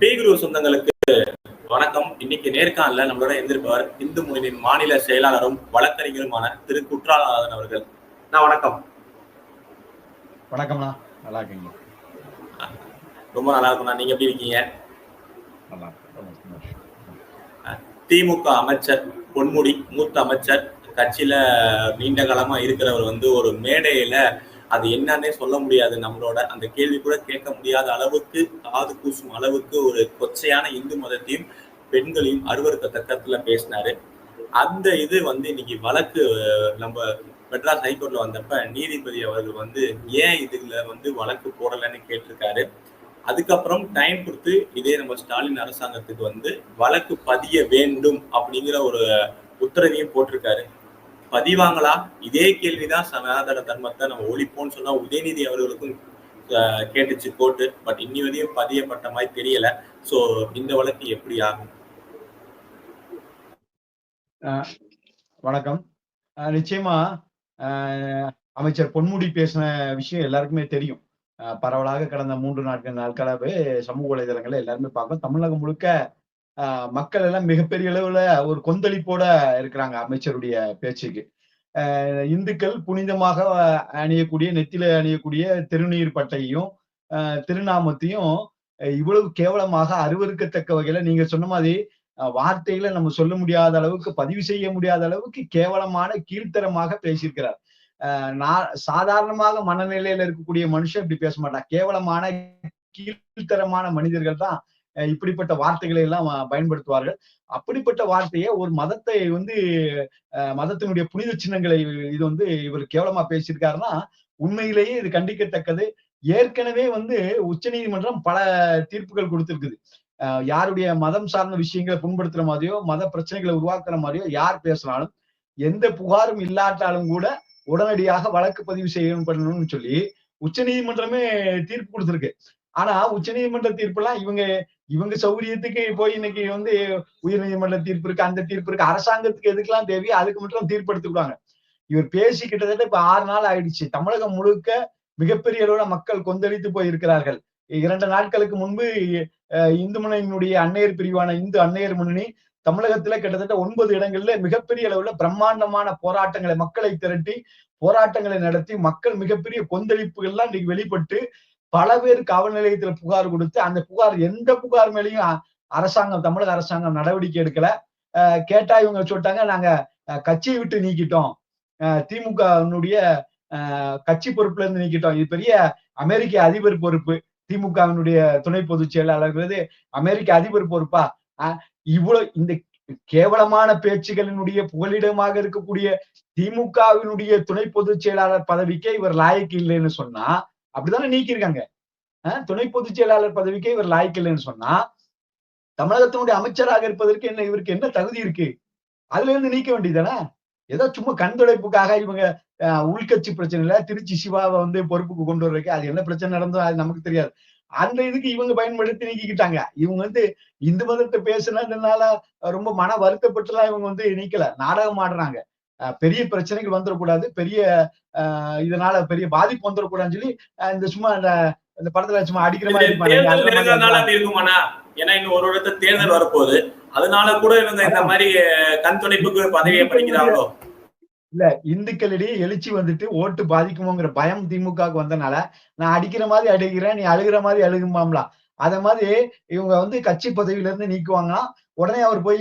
பேகுரு சொந்தங்களுக்கு வணக்கம். இன்னைக்கு நேர்காணல நம்மளோட இருந்திருப்பவர் இந்து முன்னணியின் மாநில செயலாளரும் வழக்கறிஞருமான திரு குற்றாலநாதன் அவர்கள். நான் வணக்கம். வணக்கம்ண்ணா. நல்லா இருக்கீங்க ரொம்ப நல்லா இருக்கும்ண்ணா. நீங்க எப்படி இருக்கீங்க. திமுக அமைச்சர் பொன்முடி மூத்த அமைச்சர் கட்சியில நீண்ட காலமா இருக்கிறவர் வந்து ஒரு மேடையில அது என்னன்னே சொல்ல முடியாது. நம்மளோட அந்த கேள்வி கூட கேட்க முடியாத அளவுக்கு காது கூசும் அளவுக்கு ஒரு கொச்சையான இந்து மதத்தையும் பெண்களையும் அருவருக்கத்தக்கத்துல பேசினாரு. அந்த இது வந்து இன்னைக்கு வழக்கு நம்ம மெட்ராஸ் ஹைகோர்ட்ல வந்தப்ப நீதிபதி அவர்கள் வந்து ஏன் இதுல வந்து வழக்கு போடலைன்னு கேட்டிருக்காரு. அதுக்கப்புறம் டைம் கொடுத்து இதே நம்ம ஸ்டாலின் அரசாங்கத்துக்கு வந்து வழக்கு பதிய வேண்டும் அப்படிங்கிற ஒரு உத்தரவையும் போட்டிருக்காரு. பதிவாங்களா? இதே கேள்விதான் சனாதன தர்மத்தை நம்ம ஒழிப்போம்னு சொன்னா உதயநிதி அவர்களுக்கும் அஹ், கேட்டுச்சு கோர்ட்டு. பட் இன்னி வரையும் பதியப்பட்ட மாதிரி தெரியல. சோ இந்த வழக்கு எப்படி ஆகும்? வணக்கம். நிச்சயமா அமைச்சர் பொன்முடி பேசின விஷயம் எல்லாருக்குமே தெரியும். பரவலாக கடந்த மூன்று நாட்கள் நாட்களாவே சமூக வலைதளங்களை எல்லாருமே பார்க்கும் தமிழகம் முழுக்க மக்கள் எல்லாம் மிகப்பெரிய அளவுல ஒரு கொந்தளிப்போட இருக்கிறாங்க அமைச்சருடைய பேச்சுக்கு. இந்துக்கள் புனிதமாக அணியக்கூடிய நெத்தில அணியக்கூடிய திருநீர் பட்டையும் திருநாமத்தையும் இவ்வளவு கேவலமாக அருவருக்கத்தக்க வகையில நீங்க சொன்ன மாதிரி வார்த்தையில வார்த்தைகளை நம்ம சொல்ல முடியாத அளவுக்கு பதிவு செய்ய முடியாத அளவுக்கு கேவலமான கீழ்த்தரமாக பேசியிருக்கிறார். நான் சாதாரணமாக மனநிலையில இருக்கக்கூடிய மனுஷன் இப்படி பேச மாட்டான். கேவலமான கீழ்த்தரமான மனிதர்கள் தான் இப்படிப்பட்ட வார்த்தைகளை எல்லாம் பயன்படுத்துவார்கள். அப்படிப்பட்ட வார்த்தையை ஒரு மதத்தை வந்து மதத்தினுடைய புனித சின்னங்களை இது வந்து இவர் கேவலமா பேசியிருக்காருன்னா உண்மையிலேயே இது கண்டிக்கத்தக்கது. ஏற்கனவே வந்து உச்சநீதிமன்றம் பல தீர்ப்புகள் கொடுத்திருக்குது. யாருடைய மதம் சார்ந்த விஷயங்களை புண்படுத்துற மாதிரியோ மத பிரச்சனைகளை உருவாக்குற மாதிரியோ யார் பேசினாலும் எந்த புகாரும் இல்லாட்டாலும் கூட உடனடியாக வழக்கு பதிவு செய்யணும் பண்ணணும்னு சொல்லி உச்சநீதிமன்றமே தீர்ப்பு கொடுத்திருக்கு. ஆனா உச்சநீதிமன்ற தீர்ப்புலாம் இவங்க இவங்க சௌரியத்துக்கு போய் இன்னைக்கு வந்து உயர் நீதிமன்ற தீர்ப்பு இருக்கு அந்த தீர்ப்பு இருக்கு. அரசாங்கத்துக்கு எதுக்கெல்லாம் தேவையோ அதுக்கு மட்டும் தீர்ப்பு எடுத்துக்கிடுவாங்க இவர் பேசி கிட்டத்தட்ட இப்ப ஆறு நாள் ஆயிடுச்சு. தமிழகம் முழுக்க மிகப்பெரிய அளவுல மக்கள் கொந்தளித்து போயிருக்கிறார்கள். இரண்டு நாட்களுக்கு முன்பு இந்து முன்னணியினுடைய அன்னையர் பிரிவான இந்து அன்னையர் முன்னணி தமிழகத்துல கிட்டத்தட்ட ஒன்பது இடங்கள்ல மிகப்பெரிய அளவுல பிரம்மாண்டமான போராட்டங்களை மக்களை திரட்டி போராட்டங்களை நடத்தி மக்கள் மிகப்பெரிய கொந்தளிப்புகள்லாம் இன்னைக்கு வெளிப்பட்டு பல பேர் காவல் நிலையத்துல புகார் கொடுத்து அந்த புகார் எந்த புகார் மேலேயும் அரசாங்கம் தமிழக அரசாங்கம் நடவடிக்கை எடுக்கல. அஹ் கேட்டா இவங்க சொல்லிட்டாங்க நாங்க அஹ், கட்சியை விட்டு நீக்கிட்டோம். திமுகனுடைய கட்சி பொறுப்புல இருந்து நீக்கிட்டோம். இது பெரிய அமெரிக்க அதிபர் பொறுப்பு. திமுகவினுடைய துணை பொதுச் செயலாளர் அமெரிக்க அதிபர் பொறுப்பா? அஹ் இவ்வளவு இந்த கேவலமான பேச்சுகளினுடைய புகலிடமாக இருக்கக்கூடிய திமுகவினுடைய துணை பொதுச் செயலாளர் பதவிக்கே இவர் லாயக்கு இல்லைன்னு சொன்னா அப்படித்தானே நீக்கியிருக்காங்க. துணை பொதுச் செயலாளர் பதவிக்கே இவர் லாயக்கு இல்லைன்னு சொன்னா தமிழகத்தினுடைய அமைச்சராக இருப்பதற்கு என்ன இவருக்கு என்ன தகுதி இருக்கு? அதுல இருந்து நீக்க வேண்டியதானே ஏதோ சும்மா கண்துடைப்புக்காக இவங்க உள்கட்சி பிரச்சனையில திருச்சி சிவாவை வந்து பொறுப்புக்கு கொண்டு வர்றதுக்கு அது என்ன பிரச்சனை நடந்தோ அது நமக்கு தெரியாது. அந்த இதுக்கு இவங்க பயன்படுத்தி நீக்கிக்கிட்டாங்க. இவங்க வந்து இந்து மதத்தை பேசுனதுனால ரொம்ப மன வருத்தப்பட்டுலாம் இவங்க வந்து நீக்கல. நாடகம் ஆடுறாங்க. பெரிய பிரச்சனைகள் வந்துடக்கூடாது. பெரிய அஹ், இதனால பெரிய பாதிப்பு வந்துடக்கூடாதுன்னு சொல்லி இந்த சும்மா இந்த இந்த படத்துல சும்மா அடிக்கிற மாதிரி இருக்குமாண்ணா? ஏன்னா இன்னும் ஒரு இடத்துல தேர்தல் வரப்போகுது. அதனால கூட இவங்க இந்த மாதிரி கண் துடைப்புக்கு பதவியை படிக்கிறாங்களோ இல்ல. இந்துக்களிடையே எழுச்சி வந்துட்டு ஓட்டு பாதிக்குமோங்கிற பயம் திமுகவுக்கு வந்தனால நான் அடிக்கிற மாதிரி அடிக்கிறேன் நீ அழுகிற மாதிரி அழுகுமாம்லா அத மாதிரி இவங்க வந்து கட்சி பதவியில இருந்து நீக்குவாங்கன்னா உடனே அவர் போய்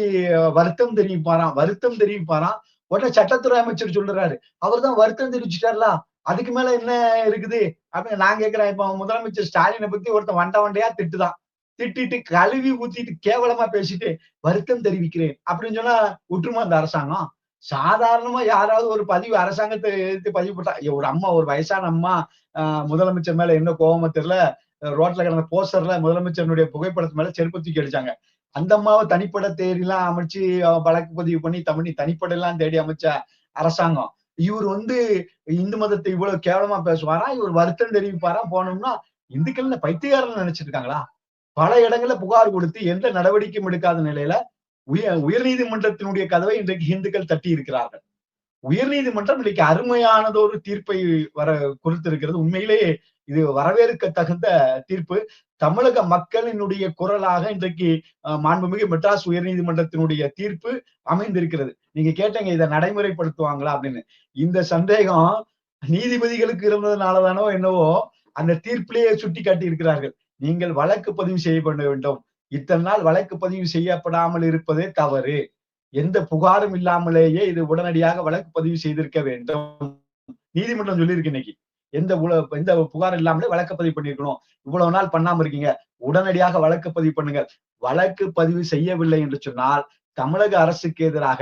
வருத்தம் தெரிவிப்பாராம். வருத்தம் தெரிவிப்பாராம். உடனே சட்டத்துறை அமைச்சர் சொல்றாரு அவர் தான் வருத்தம் தெரிவிச்சுட்டார்ல அதுக்கு மேல என்ன இருக்குது? அப்படின்னு நான் கேட்கிறேன் இப்ப முதலமைச்சர் ஸ்டாலினை பத்தி ஒருத்தன் வண்ட வண்டையா திட்டுதான். திட்டிட்டு கழுவி ஊத்திட்டு கேவலமா பேசிட்டு வருத்தம் தெரிவிக்கிறேன் அப்படின்னு சொன்னா விட்டுருமா அந்த அரசாங்கம். சாதாரணமா யாராவது ஒரு பதிவு அரசாங்கத்தை எதிர்த்து பதிவு போட்டா ஒரு அம்மா ஒரு வயசான அம்மா ஆஹ் முதலமைச்சர் மேல என்ன கோபமா தெரியல ரோட்ல கிடந்த போஸ்டர்ல முதலமைச்சருடைய புகைப்படத்து மேல செருப்பு தூக்கி அடிச்சாங்க. அந்த அம்மாவை தனிப்பட தேடிலாம் அமைச்சு வழக்கு பதிவு பண்ணி தமிழ் தனிப்பட எல்லாம் தேடி அமைச்ச அரசாங்கம். இவர் வந்து இந்து மதத்தை இவ்வளவு கேவலமா பேசுவாரா? இவர் வருத்தம் தெரிவிப்பாரா? போனோம்னா இந்துக்கள்ல பைத்தியக்காரன் நினைச்சிருக்காங்களா பல இடங்கள்ல புகார் கொடுத்து எந்த நடவடிக்கையும் எடுக்காத நிலையில உயர் உயர்நீதிமன்றத்தினுடைய கதவை இன்றைக்கு இந்துக்கள் தட்டி இருக்கிறார்கள். உயர்நீதிமன்றம் இன்னைக்கு அருமையானது தீர்ப்பை வர கொடுத்திருக்கிறது. உண்மையிலேயே இது வரவேற்க தகுந்த தீர்ப்பு. தமிழக மக்களினுடைய குரலாக இன்றைக்கு மாண்புமிகு மெட்ராஸ் உயர்நீதிமன்றத்தினுடைய தீர்ப்பு அமைந்திருக்கிறது. நீங்க கேட்டீங்க இதை நடைமுறைப்படுத்துவாங்களா அப்படின்னு. இந்த சந்தேகம் நீதிபதிகளுக்கு இருந்ததுனாலதானோ என்னவோ அந்த தீர்ப்பிலேயே சுட்டி காட்டி இருக்கிறார்கள் நீங்கள் வழக்கு பதிவு செய்ய வேண்டும். இத்தனை நாள் வழக்கு பதிவு செய்யப்படாமல் இருப்பதே தவறு. எந்த புகாரும் இல்லாமலேயே இது உடனடியாக வழக்கு பதிவு செய்திருக்க வேண்டும். நீதிமன்றம் சொல்லியிருக்கு இன்னைக்கு. எந்த எந்த புகார் இல்லாமலே வழக்கு பதிவு பண்ணிருக்கணும் இவ்வளவு நாள் பண்ணாம இருக்கீங்க. உடனடியாக வழக்கு பதிவு பண்ணுங்க. வழக்கு பதிவு செய்யவில்லை என்று சொன்னால் தமிழக அரசுக்கு எதிராக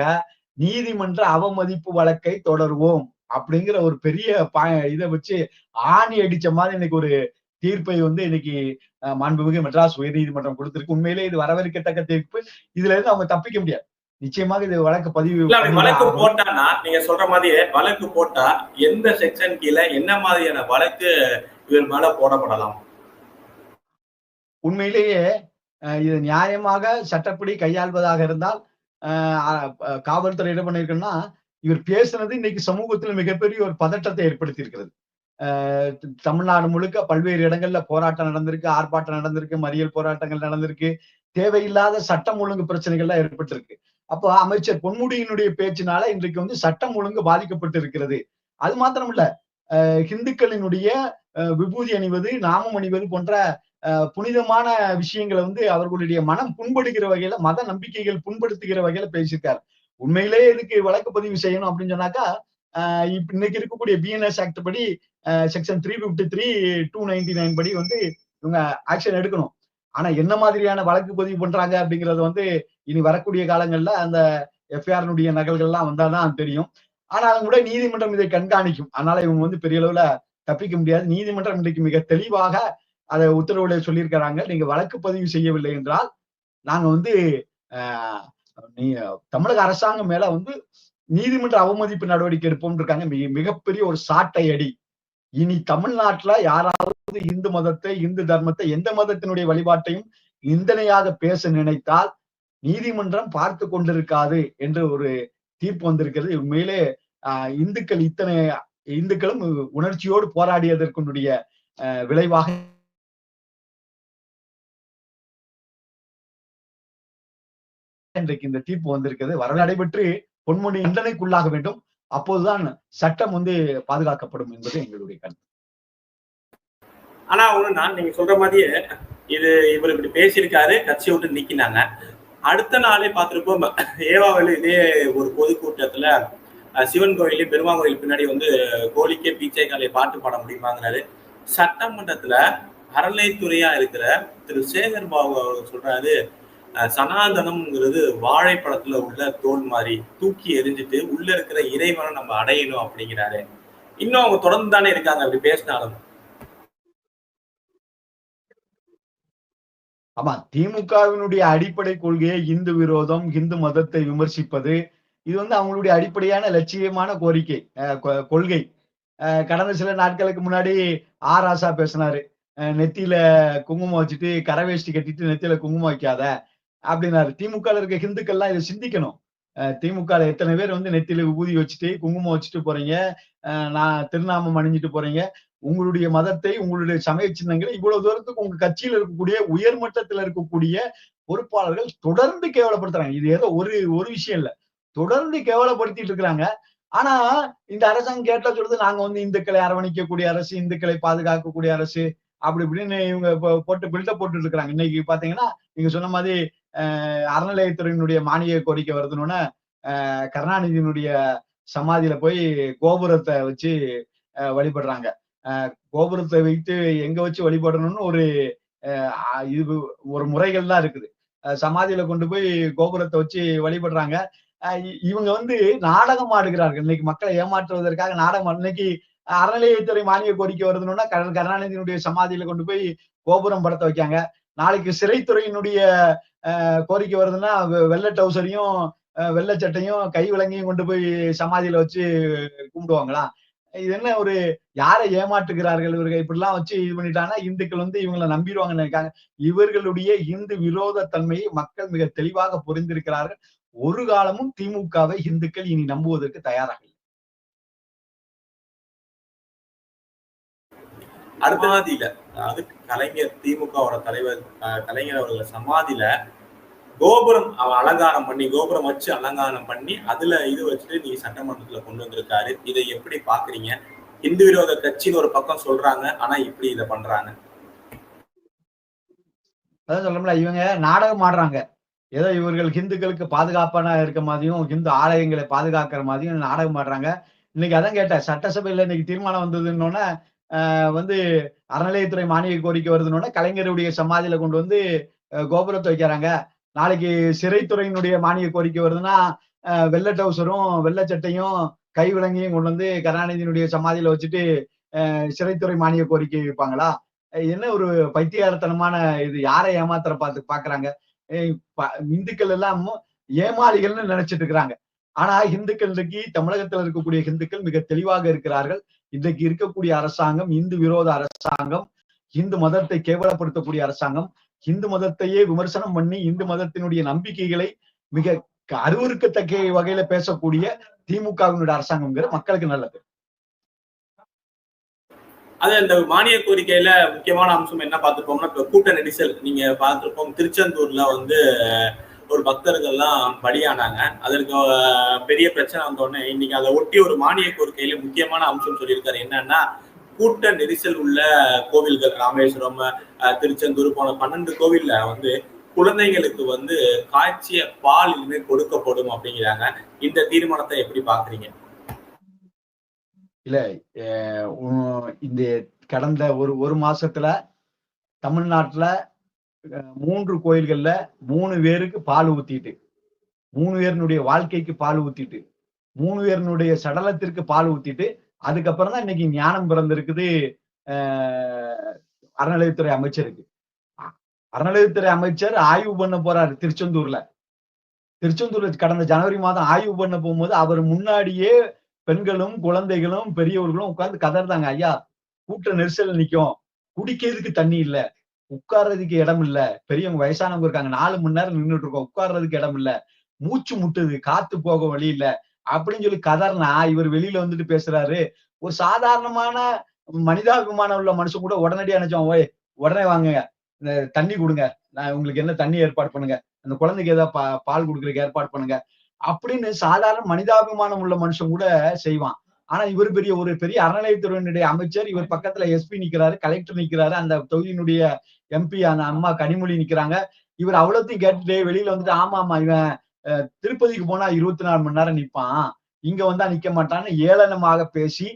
நீதிமன்ற அவமதிப்பு வழக்கை தொடருவோம் அப்படிங்கிற ஒரு பெரிய இதை வச்சு ஆணி அடிச்ச மாதிரி இன்னைக்கு ஒரு தீர்ப்பை வந்து இன்னைக்கு மாண்புமிகு மெட்ராஸ் உயர்நீதிமன்றம் கொடுத்திருக்கு. உண்மையிலே இது வரவேற்கத்தக்க தீர்ப்பு. இதுல இருந்து அவங்க தப்பிக்க முடியாது. நிச்சயமாக இது வழக்கு பதிவு வழக்கு போட்டானா நீங்க சொல்ற மாதிரியே வழக்கு போட்டா எந்த செக்ஷன் கீழே என்ன மாதிரியான வழக்கு இவர் மேல போடப்படலாம்? உண்மையிலேயே இது நியாயமாக சட்டப்படி கையாள்வதாக இருந்தால் காவல்துறை என்ன பண்ணிருக்குன்னா இவர் பேசுனது இன்னைக்கு சமூகத்தில் மிகப்பெரிய ஒரு பதட்டத்தை ஏற்படுத்தி இருக்கிறது தமிழ்நாடு முழுக்க பல்வேறு இடங்கள்ல போராட்டம் நடந்திருக்கு ஆர்ப்பாட்டம் நடந்திருக்கு மறியல் போராட்டங்கள் நடந்திருக்கு தேவையில்லாத சட்டம் ஒழுங்கு பிரச்சனைகள்லாம் ஏற்பட்டிருக்கு. அப்போ அமைச்சர் பொன்முடியினுடைய பேச்சினால இன்றைக்கு வந்து சட்டம் ஒழுங்கு பாதிக்கப்பட்டு இருக்கிறது அது மாத்திரம் இல்ல ஹிந்துக்களினுடைய விபூதி அணிவது நாமம் அணிவது போன்ற புனிதமான விஷயங்களை வந்து அவர்களுடைய மனம் புண்படுகிற வகையில மத நம்பிக்கைகள் புண்படுத்துகிற வகையில பேசியிருக்காரு. உண்மையிலேயே இதுக்கு வழக்கு பதிவு செய்யணும் அப்படின்னு சொன்னாக்கா இன்னைக்கு இருக்கக்கூடிய பிஎன்எஸ் ஆக்ட் படி section three fifty three two ninety nine படி வந்து இவங்க ஆக்ஷன் எடுக்கணும். ஆனா என்ன மாதிரியான வழக்கு பதிவு பண்றாங்க அப்படிங்கறது வந்து இனி வரக்கூடிய காலங்கள்ல அந்த எஃப்ஐஆர்னுடைய நகல்கள்லாம் வந்தாதான் தெரியும். ஆனாலும் கூட நீதிமன்றம் இதை கண்காணிக்கும். அதனால இவங்க வந்து பெரிய அளவுல தப்பிக்க முடியாது. நீதிமன்றம் இன்றைக்கு மிக தெளிவாக அதை உத்தரவுல சொல்லியிருக்கிறாங்க. நீங்க வழக்கு பதிவு செய்யவில்லை என்றால் நாங்க வந்து நீ தமிழக அரசாங்கம் மேல வந்து நீதிமன்ற அவமதிப்பு நடவடிக்கை எடுப்போம் இருக்காங்க. மிக மிகப்பெரிய ஒரு சாட்டை அடி. இனி தமிழ்நாட்டுல யாராவது இந்து மதத்தை இந்து தர்மத்தை எந்த மதத்தினுடைய வழிபாட்டையும் நிந்தனையாக பேச நினைத்தால் நீதிமன்றம் பார்த்து கொண்டிருக்காது என்று ஒரு தீர்ப்பு வந்திருக்கிறது. உண்மையிலே ஆஹ் இந்துக்கள் இத்தனை இந்துக்களும் உணர்ச்சியோடு போராடியதற்குடைய விளைவாக இன்றைக்கு இந்த தீர்ப்பு வந்திருக்கிறது. வர நடைபெற்று பொன்முடி தண்டனைக்குள்ளாக வேண்டும். அப்போதுதான் சட்டம் வந்து பாதுகாக்கப்படும் என்பது எங்களுடைய கருத்து. ஆனா ஒண்ணு நான் நீங்க சொல்ற மாதிரியே இது இவர் இப்படி பேசியிருக்காரு கட்சியை விட்டு நிக்கினாங்க. அடுத்த நாளே பார்த்திருப்போம் ஏவாவில் இதே ஒரு பொதுக்கூட்டத்துல சிவன் கோயிலையும் பெருமாள் கோயில் பின்னாடி வந்து கோழிக்கே பீச்சை காலை பாட்டு பாட முடியுமாங்கிறாரு. சட்டமன்றத்துல அறநிலைத்துறையா இருக்கிற திரு சேகர் பாபு அவர் சொல்றாரு சனாதனம்ங்கிறது வாழைப்பழத்துல உள்ள தோல் மாதிரி தூக்கி எரிஞ்சிட்டு உள்ள இருக்கிற இறைவனை நம்ம அடையணும் அப்படிங்கிறாரு. இன்னும் அவங்க தொடர்ந்து தானே இருக்காங்க அப்படி பேசினாலும். ஆமா திமுகவினுடைய அடிப்படை கொள்கையை இந்து விரோதம் இந்து மதத்தை விமர்சிப்பது இது வந்து அவங்களுடைய அடிப்படையான லட்சியமான கோரிக்கை கொள்கை. கடந்த சில நாட்களுக்கு முன்னாடி ஆர் ஆசா பேசினாரு. நெத்தியில குங்குமம் வச்சுட்டு கரவேஷ்டி கட்டிட்டு நெத்தியில குங்குமம் வைக்காத. அப்படின்னாரு. திமுக இருக்க ஹிந்துக்கள்லாம் இதை சிந்திக்கணும். திமுக எத்தனை பேர் வந்து நெத்தியில ஊதி வச்சுட்டு குங்குமம் வச்சுட்டு போறீங்க? நான் திருநாமம் அணிஞ்சிட்டு போறீங்க. உங்களுடைய மதத்தை உங்களுடைய சமய சின்னங்களை இவ்வளவு தூரத்துக்கு உங்க கட்சியில் இருக்கக்கூடிய உயர்மட்டத்தில் இருக்கக்கூடிய பொறுப்பாளர்கள் தொடர்ந்து கேவலப்படுத்துறாங்க. இது ஏதோ ஒரு ஒரு விஷயம் இல்ல. தொடர்ந்து கேவலப்படுத்திட்டு இருக்கிறாங்க. ஆனா இந்த அரசாங்கம் கேட்டா சொல்றது நாங்க வந்து இந்துக்களை அரவணைக்கக்கூடிய அரசு இந்துக்களை பாதுகாக்கக்கூடிய அரசு அப்படி இப்படின்னு இவங்க போட்டு பில்டப் போட்டு இருக்கிறாங்க. இன்னைக்கு பாத்தீங்கன்னா நீங்க சொன்ன மாதிரி அறநிலையத்துறையினுடைய மானிய கோரிக்கை வருதுன்னு கருணாநிதியினுடைய சமாதியில போய் கோபுரத்தை வச்சு வழிபடுறாங்க. கோபுரத்தை வைத்து எங்க வச்சு வழிபடணும்னு ஒரு இது ஒரு முறைகள் தான் இருக்குது. சமாதியில கொண்டு போய் கோபுரத்தை வச்சு வழிபடுறாங்க. இவங்க வந்து நாடகம் ஆடுகிறார்கள். இன்னைக்கு மக்களை ஏமாற்றுவதற்காக நாடகம் இன்னைக்கு அறநிலையத்துறை மானிய கோரிக்கை வருதுன்னா கருணாநிதியினுடைய சமாதியில கொண்டு போய் கோபுரம் படத்தை வைக்காங்க நாளைக்கு சிறைத்துறையினுடைய கோரிக்கை வருதுன்னா வெள்ளை டவுசரையும் வெள்ளை சட்டையும் கை விலங்கையும் கொண்டு போய் சமாதியில வச்சு கும்பிடுவாங்களா? இது என்ன ஒரு யாரை ஏமாற்றுகிறார்கள் இவர்கள்? இப்படிலாம் வச்சு இது பண்ணிட்டாங்கன்னா இந்துக்கள் வந்து இவங்களை நம்பிடுவாங்கன்னு நினைக்காங்க இவர்களுடைய இந்து விரோத தன்மையை மக்கள் மிக தெளிவாக புரிந்திருக்கிறார்கள். ஒரு காலமும் திமுகவை இந்துக்கள் இனி நம்புவதற்கு தயாராக அடுத்த சமாதியில அதாவது கலைஞர் திமுகவோட தலைவர் கலைஞர் அவர்கள் சமாதியில கோபுரம் அவ- அலங்காரம் பண்ணி கோபுரம் வச்சு அலங்காரம் பண்ணி அதுல இது வச்சுட்டு நீ சட்டமன்றத்துல கொண்டு வந்திருக்காரு. இதை எப்படி பாக்குறீங்க? இந்து விரோத கட்சின்னு ஒரு பக்கம் சொல்றாங்க ஆனா இப்படி இதை பண்றாங்க. அதான் சொல்லணும்ல இவங்க நாடகம் ஆடுறாங்க. ஏதோ இவர்கள் ஹிந்துக்களுக்கு பாதுகாப்பான இருக்க மாதிரியும் ஹிந்து ஆலயங்களை பாதுகாக்கிற மாதிரியும் நாடகம் ஆடுறாங்க. இன்னைக்கு அதான் கேட்டேன் சட்டசபையில இன்னைக்கு தீர்மானம் வந்ததுன்னொன்னே வந்து அறநிலையத்துறை மானிய கோரிக்கை வருதுன்னு கலைஞருடைய சமாதியில கொண்டு வந்து கோபுரத்தை வைக்கிறாங்க. நாளைக்கு சிறைத்துறையினுடைய மானிய கோரிக்கை வருதுன்னா வெள்ள வெள்ளை டவுசரும் வெள்ளை சட்டையும் கை விலங்கையும் கொண்டு வந்து கருணாநிதியினுடைய சமாதியில வச்சுட்டு ஆஹ், சிறைத்துறை மானிய கோரிக்கை வைப்பாங்களா? என்ன ஒரு பைத்தியாரத்தனமான இது? யாரை ஏமாத்துற பார்த்து பாக்குறாங்க? இந்துக்கள் எல்லாம் ஏமாளிகள்னு நினைச்சிட்டு இருக்கிறாங்க. ஆனா இந்துக்கள் இன்றைக்கு தமிழகத்தில் இருக்கக்கூடிய இந்துக்கள் மிக தெளிவாக இருக்கிறார்கள். இன்றைக்கு இருக்கக்கூடிய அரசாங்கம் இந்து விரோத அரசாங்கம் இந்து மதத்தை கேவலப்படுத்தக்கூடிய அரசாங்கம் இந்து மதத்தையே விமர்சனம் பண்ணி இந்து மதத்தினுடைய நம்பிக்கைகளை மிக க- அருவருக்கத்தக்க வகையில பேசக்கூடிய திமுகவினுடைய அரசாங்கம்ங்கிற மக்களுக்கு நல்லது. அது இந்த மானிய கோரிக்கையில முக்கியமான அம்சம் என்ன பார்த்திருப்போம்னா இப்ப கூட்ட நெரிசல் நீங்க பார்த்திருப்போம் திருச்செந்தூர்ல வந்து ஒரு பக்தர்கள்லாம் பலியானாங்க. அதற்கு பெரிய பிரச்சனை வந்த உடனே இன்னைக்கு அதை ஒட்டி ஒரு மானிய கோரிக்கையில முக்கியமான அம்சம் சொல்லியிருக்காரு. என்னன்னா கூட்ட நெரிசல் உள்ள கோவில்கள் ராமேஸ்வரம் அஹ், திருச்செந்தூர் போன பன்னெண்டு கோவில்ல வந்து குழந்தைகளுக்கு வந்து காய்ச்சிய பால் இனிமேல் கொடுக்கப்படும் அப்படிங்கிறாங்க. இந்த தீர்மானத்தை எப்படி பாக்குறீங்க? அஹ் இந்த கடந்த ஒரு ஒரு மாசத்துல தமிழ்நாட்டுல மூன்று கோயில்கள்ல மூணு பேருக்கு பால் ஊத்திட்டு மூணு பேருனுடைய வாழ்க்கைக்கு பால் ஊத்திட்டு மூணு பேருனுடைய சடலத்திற்கு பால் ஊத்திட்டு அதுக்கப்புறம் தான் இன்னைக்கு ஞானம் பிறந்திருக்குது அறநிலையத்துறை அமைச்சருக்கு. அறநிலையத்துறை அமைச்சர் ஆய்வு பண்ண போறாரு திருச்செந்தூர்ல. திருச்செந்தூர்ல கடந்த ஜனவரி மாதம் ஆய்வு பண்ண போகும்போது அவர் முன்னாடியே பெண்களும் குழந்தைகளும் பெரியவர்களும் உட்கார்ந்து கதறாங்க ஐயா கூட்ட நெரிசல் நிக்கும். குடிக்கிறதுக்கு தண்ணி இல்ல. உட்கார்றதுக்கு இடம் இல்ல. பெரியவங்க வயசானவங்க இருக்காங்க. நாலு மணி நேரம் நின்றுட்டு இருக்கோம் உட்கார்றதுக்கு இடம் இல்ல. மூச்சு முட்டுது. காத்து போக வழி இல்ல. அப்படின்னு சொல்லி கதர்னா இவர் வெளியில வந்துட்டு பேசுறாரு. ஒரு சாதாரணமான மனிதாபிமானம் உள்ள மனுஷன் கூட உடனடியா நினைச்சோம் ஓய் உடனே வாங்க. இந்த தண்ணி கொடுங்க. நான் உங்களுக்கு என்ன தண்ணி ஏற்பாடு பண்ணுங்க? அந்த குழந்தைக்கு ஏதாவது பா- பால் கொடுக்கறதுக்கு ஏற்பாடு பண்ணுங்க. அப்படின்னு சாதாரண மனிதாபிமானம் உள்ள மனுஷன் கூட செய்வான். ஆனா இவர் பெரிய ஒரு பெரிய அறநிலையத்துறையினுடைய அமைச்சர். இவர் பக்கத்துல எஸ்பி நிக்கிறாரு கலெக்டர் நிக்கிறாரு. அந்த தொகுதியினுடைய எம்பி அந்த அம்மா கனிமொழி நிக்கிறாங்க. இவர் அவ்வளோத்தையும் கேட்டுட்டு வெளியில வந்துட்டு ஆமா ஆமா இவன் திருப்பதிக்கு போனா இருபத்தி நாலு மணி நேரம் நிப்பான். இங்க வந்தா நிக்க மாட்டான்னு ஏளனமாக பேசி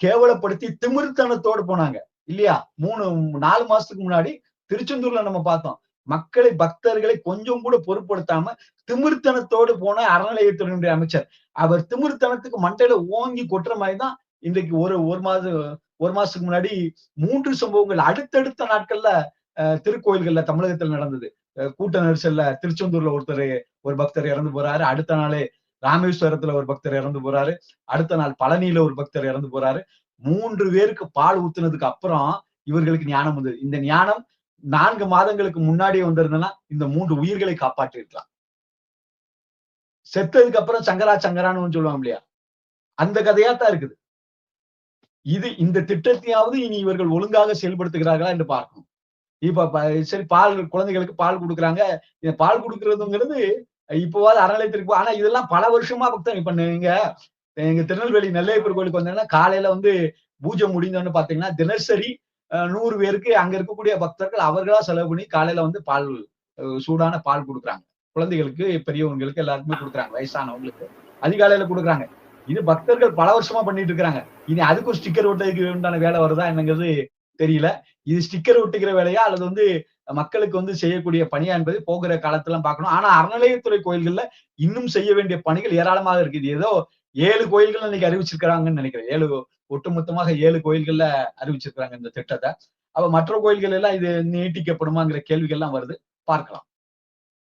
கேவலப்படுத்தி திமிர்த்தனத்தோடு போனாங்க. இல்லையா? மூணு நாலு மாசத்துக்கு முன்னாடி திருச்செந்தூர்ல நம்ம பார்த்தோம். மக்களை பக்தர்களை கொஞ்சம் கூட பொருட்படுத்தாம திமிர்த்தனத்தோடு போன அறநிலையத்துறையினுடைய அமைச்சர். அவர் திமிர்த்தனத்துக்கு மண்டையில ஓங்கி கொட்டுற மாதிரி தான் இன்றைக்கு ஒரு ஒரு மாதம் ஒரு மாசத்துக்கு முன்னாடி மூன்று சம்பவங்கள் அடுத்தடுத்த நாட்கள்ல அஹ், திருக்கோயில்கள்ல தமிழகத்தில் நடந்தது. கூட்ட நெரிசல்ல திருச்செந்தூர்ல ஒருத்தர் ஒரு பக்தர் இறந்து போறாரு. அடுத்த நாளே ராமேஸ்வரத்துல ஒரு பக்தர் இறந்து போறாரு. அடுத்த நாள் பழனியில ஒரு பக்தர் இறந்து போறாரு. மூன்று பேருக்கு பால் ஊத்துனதுக்கு அப்புறம் இவர்களுக்கு ஞானம் வந்தது. இந்த ஞானம் நான்கு மாதங்களுக்கு முன்னாடியே வந்திருந்தனா இந்த மூன்று உயிர்களை காப்பாற்றி இருக்கலாம் செத்ததுக்கு அப்புறம் சங்கரா சங்கரான்னு சொல்லுவாங்க இல்லையா? அந்த கதையா தான் இருக்குது. இது இந்த திட்டத்தையாவது இனி இவர்கள் ஒழுங்காக செயல்படுத்துகிறார்களா என்று பார்க்கணும். இப்ப சரி பால் குழந்தைகளுக்கு பால் கொடுக்குறாங்க. பால் கொடுக்கறதுங்கிறது இப்போவாது அறநிலையத்திற்கு ஆனா இதெல்லாம் பல வருஷமா பக்தன். இப்ப நீங்க எங்க திருநெல்வேலி நெல்லையப்பர் கோயிலுக்கு வந்தீங்கன்னா காலையில வந்து பூஜை முடிந்தோன்னு பாத்தீங்கன்னா தினசரி அஹ், நூறு பேருக்கு அங்க இருக்கக்கூடிய பக்தர்கள் அவர்களா செலவு பண்ணி காலையில வந்து பால் சூடான பால் கொடுக்குறாங்க. குழந்தைகளுக்கு பெரியவங்களுக்கு எல்லாருக்குமே கொடுக்குறாங்க வயசானவங்களுக்கு. அதிகாலையில கொடுக்குறாங்க. இது பக்தர்கள் பல வருஷமா பண்ணிட்டு இருக்கிறாங்க. இனி அதுக்கும் ஸ்டிக்கர் ஒட்டுறதுக்கு உண்டான வேலை வருதா என்னங்கிறது தெரியல. இது ஸ்டிக்கர் ஒட்டுக்கிற வேலையா அல்லது வந்து மக்களுக்கு வந்து செய்யக்கூடிய பணியா என்பதை போகிற காலத்துல பார்க்கணும். ஆனா அறநிலையத்துறை கோயில்கள்ல இன்னும் செய்ய வேண்டிய பணிகள் ஏராளமாக இருக்கு. இது ஏதோ ஏழு கோயில்கள் இன்னைக்கு அறிவிச்சிருக்கிறாங்கன்னு நினைக்கிறேன். ஏழு ஒட்டுமொத்தமாக ஏழு கோயில்கள்ல அறிவிச்சிருக்கிறாங்க இந்த திட்டத்தை. அப்ப மற்ற கோயில்கள் எல்லாம் இது நீட்டிக்கப்படுமாங்கிற கேள்விகள் எல்லாம் வருது. பார்க்கலாம்.